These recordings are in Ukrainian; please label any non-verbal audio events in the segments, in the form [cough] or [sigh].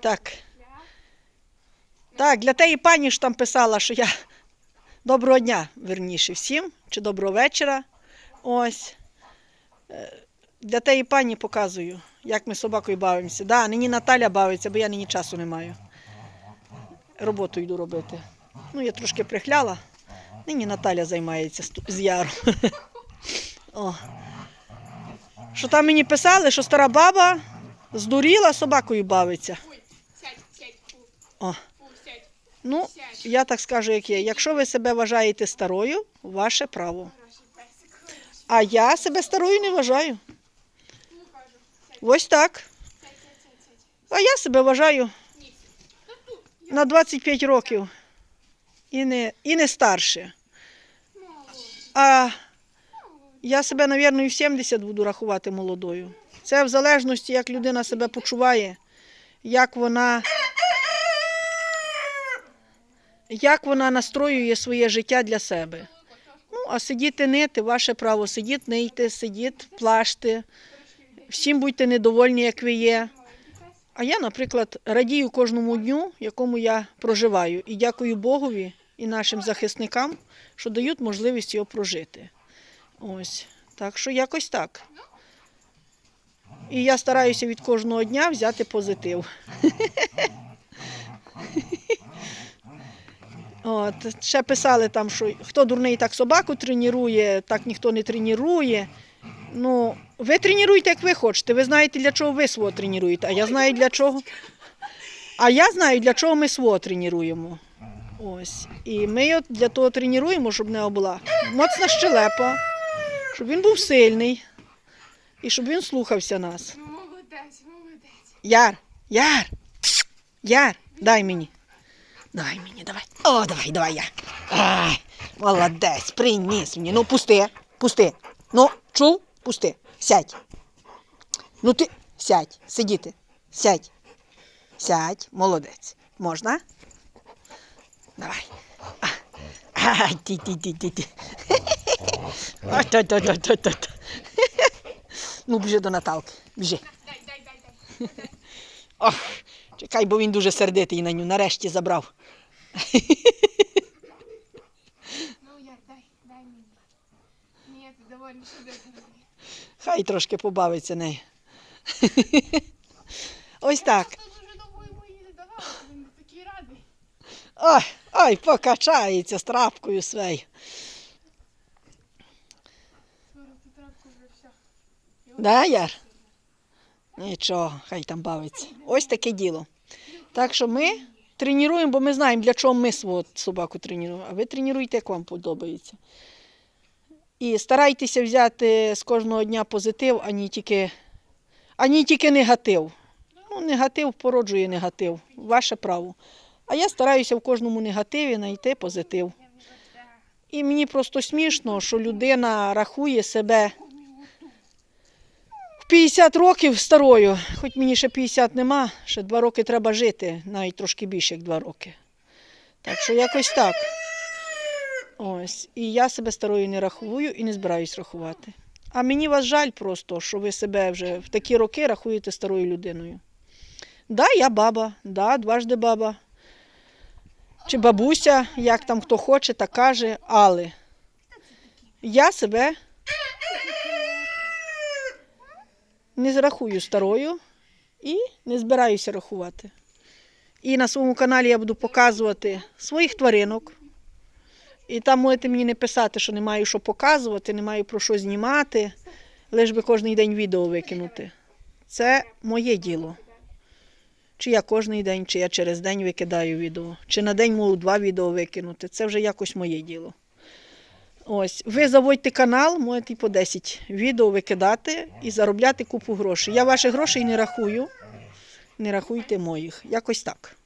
Так. Так, для тієї пані ж там писала, що я доброго дня, верніше, всім, чи доброго вечора. Ось. Е, Для тієї пані показую, як ми з собакою бавимося. Да, нині Наталя бавиться, бо я нині часу не маю. Роботу йду робити. Ну, я трошки прихляла. Нині Наталя займається з яром. [laughs] О. Що там мені писали, що стара баба здуріла, собакою бавиться. Ой, сядь, сядь, фу, О. Ну, я так скажу, як є. Якщо ви себе вважаєте старою, ваше право. А я себе старою не вважаю. Ну, Ось так. А я себе вважаю на 25 років і не, і не старше. А я себе, мабуть, і в 70 буду рахувати молодою. Це в залежності, як людина себе почуває, як вона, як вона настроює своє життя для себе. Ну, а сидіти нити, ваше право. Сидіть, нийте, сидіть, плаште. Всім будьте недовольні, як ви є. А я, наприклад, радію кожному дню, якому я проживаю. І дякую Богові і нашим захисникам, що дають можливість його прожити. Ось. Так що якось так. І я стараюся від кожного дня взяти позитив. [laughs] От, ще писали там, що хто дурний так собаку тренує, так ніхто не тренує. Ну, ви тренуєте, як ви хочете. Ви знаєте, для чого ви свого тренуєте. А я знаю для чого. А я знаю, для чого ми свого тренуємо. Ось. І ми його для того тренуємо, щоб в нього була моцна щелепа, щоб він був сильний і щоб він слухався нас. Ну, молодець, молодець. Яр, Яр, Яр, дай мені. Дай мені, давай. О, давай, давай я. Ай, молодець, приніс мені. Ну, пусти, пусти. Ну, чув? Пусти. Сядь. Ну ти сядь, сидіти. Сядь. Сядь, молодець. Можна? Давай. А, Ай, ти, ти, ти, ти, ти. Ой, та, та, та, та, та. Ну, біжи до Наталки. Біжи. Дай, дай, дай, дай. Ох, чекай, бо він дуже сердитий на ню. Нарешті забрав. Ну, я, дай, дай мені. Ні, ти довольно сюди. Хай трошки побавиться нею. Ось так. Я дуже довго йому її не давала, він такий радий. Ой, ой, покачається з трапкою своєю. Скоро ти травку вже все. Да, Яр? Нічого, хай там бавиться. Ось таке діло. Так що ми тренуємо, бо ми знаємо, для чого ми свого собаку тренуємо. А ви тренуєте, як вам подобається. І старайтеся взяти з кожного дня позитив, а не тільки, а не тільки негатив. Ну, негатив породжує негатив. Ваше право. А я стараюся в кожному негативі знайти позитив. І мені просто смішно, що людина рахує себе 50 років старою, хоч мені ще 50 нема, ще 2 роки треба жити, навіть трошки більше, як 2 роки. Так що якось так. Ось. І я себе старою не рахую і не збираюсь рахувати. А мені вас жаль просто, що ви себе вже в такі роки рахуєте старою людиною. Да, я баба, да, дважди баба. Чи бабуся, як там хто хоче, так каже, але я себе не рахую старою і не збираюся рахувати. І на своєму каналі я буду показувати своїх тваринок. І там можете мені не писати, що не маю що показувати, не маю про що знімати, лиш би кожен день відео викинути. Це моє діло. Чи я кожен день, чи я через день викидаю відео, чи на день можу два відео викинути. Це вже якось моє діло. Ось, ви заводьте канал, можете і по 10 відео викидати і заробляти купу грошей. Я ваших грошей не рахую, не рахуйте моїх. Якось так.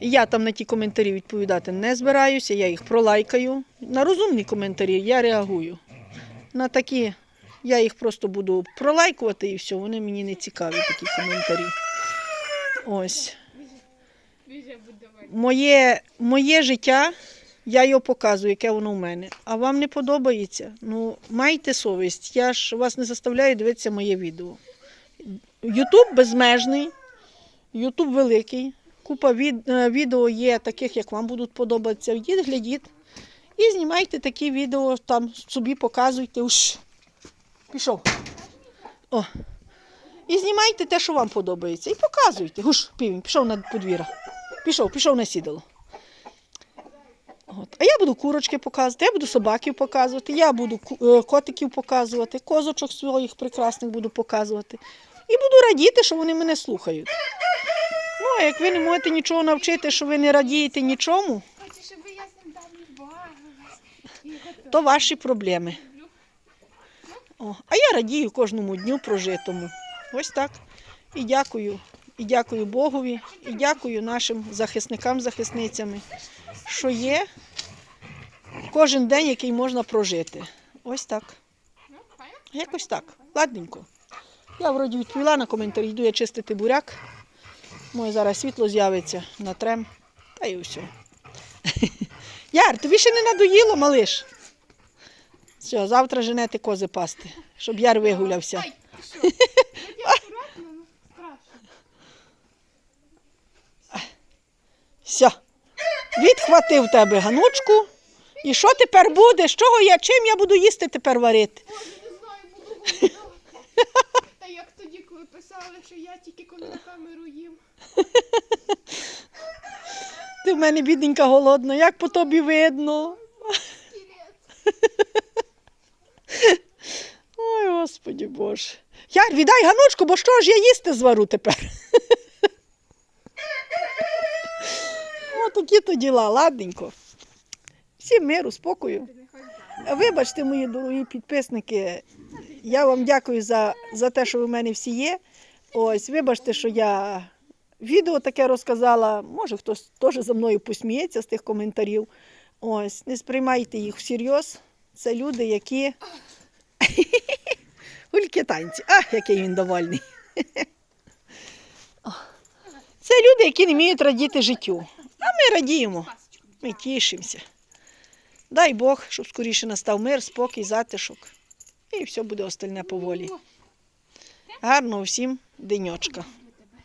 Я там на ті коментарі відповідати не збираюся, я їх пролайкаю. На розумні коментарі я реагую. На такі я їх просто буду пролайкувати і все, вони мені не цікаві, такі коментарі. Ось. Моє, моє життя, я його показую, яке воно в мене. А вам не подобається? Ну, майте совість. Я ж вас не заставляю дивитися моє відео. Ютуб безмежний. Ютуб великий. Купа від, е, відео є таких, як вам будуть подобатися. Йдіть, глядіть. І знімайте такі відео, там собі показуйте. Уш. Пішов. О. І знімайте те, що вам подобається. І показуйте. Гуш, півень, пішов на подвір'я. Пішов, пішов на сідало. От. А я буду курочки показувати, я буду собаків показувати, я буду е, котиків показувати, козочок своїх прекрасних буду показувати. І буду радіти, що вони мене слухають. Ну, а як ви не можете нічого навчити, що ви не радієте нічому, то ваші проблеми. О, а я радію кожному дню прожитому. Ось так. І дякую. І дякую Богові, і дякую нашим захисникам, захисницями, що є кожен день, який можна прожити. Ось так. Якось так. Ладненько. Я вроді відповіла на коментарі, йду я чистити буряк. Моє зараз світло з'явиться на трем. Та і все. [laughs] Яр, тобі ще не надоїло, малиш. Все, завтра женете кози пасти, щоб яр вигулявся. [laughs] Ай, що? Вроді акуратно, ну страшно. Все. Відхватив тебе ганучку. І що тепер буде? З чого я, чим я буду їсти тепер варити? Боже, не знаю, буду голодна. [laughs] Та як тоді, коли писали, що я тільки коли на камеру їм. Ти в мене бідненька голодна, як по тобі видно. Ой, господі Боже. Яр, віддай ганучку, бо що ж я їсти звару тепер? О, такі то діла, ладненько. Всім миру, спокою. Вибачте, мої дорогі підписники. Я вам дякую за, за те, що ви в мене всі є. Ось, вибачте, що я відео таке розказала. Може, хтось теж за мною посміється з тих коментарів. Ось, не сприймайте їх всерйоз. Це люди, які. [laughs] Гульки танці. Ах, який він довольний. [laughs] Це люди, які не вміють радіти життю. Ми радіємо. Ми тішимося. Дай Бог, щоб скоріше настав мир, спокій, затишок. І все буде остальне поволі. Гарного всім деньочка.